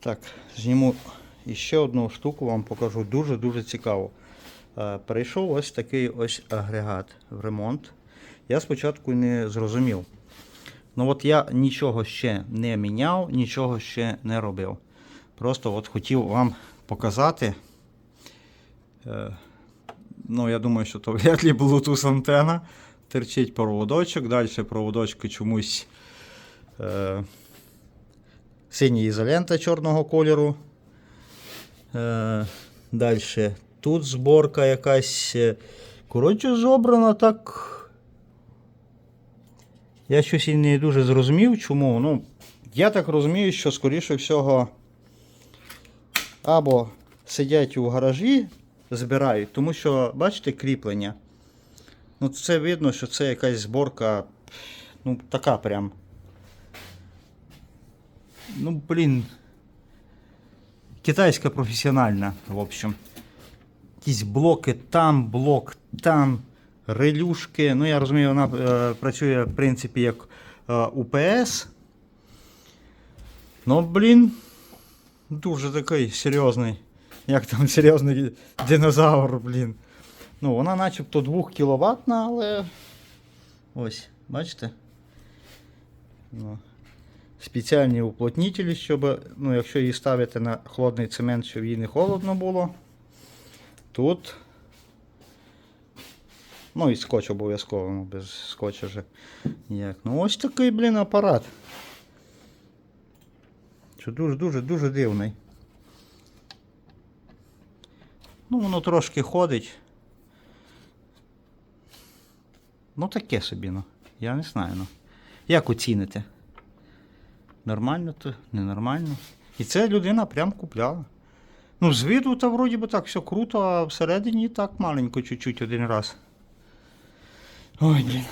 Так, зніму іще одну штуку, вам покажу дуже-дуже цікаво. Е, Перейшов ось такий ось агрегат в ремонт. Я спочатку не зрозумів. Ну от я нічого ще не міняв, нічого ще не робив. Просто от хотів вам показати. Е, Ну, я думаю, що то вряд ли Bluetooth антена. Терчить проводочок. Далі проводочки чомусь е, синя ізолента чорного кольору. Е, Далі тут зборка якась. е, Коротше, зобрана так. Я щось і не дуже зрозумів, чому. Ну, я так розумію, що, скоріше всього, або сидять у гаражі, збирають, тому що, бачите, кріплення. Ну, це видно, що це якась зборка. Ну, така прям. Ну, блін. Китайська професіональна, в общем. Якісь блоки там, блок там, релюшки. Ну, я розумію, вона е, працює, в принципі, як е, УПС. Ну, блін, дуже такий серйозний. Як там серйозний динозавр, блін. Ну, вона начебто 2 кВт, але. Ось, бачите? Ну, спеціальні уплотнітелі, щоб, ну, якщо її ставити на холодний цемент, щоб їй не холодно було. Тут. Ну і скотч обов'язково, ну, без скотча вже ніяк. Ну ось такий, блін, апарат. Що дуже-дуже дуже дивний. Ну, воно трошки ходить. Ну, таке собі, ну. Я не знаю, ну. Як оціните? Нормально то, ненормально. І це людина прям купляла. Ну, з виду то вроді би так все круто, а всередині так маленько чуть-чуть один раз. Ой, блін.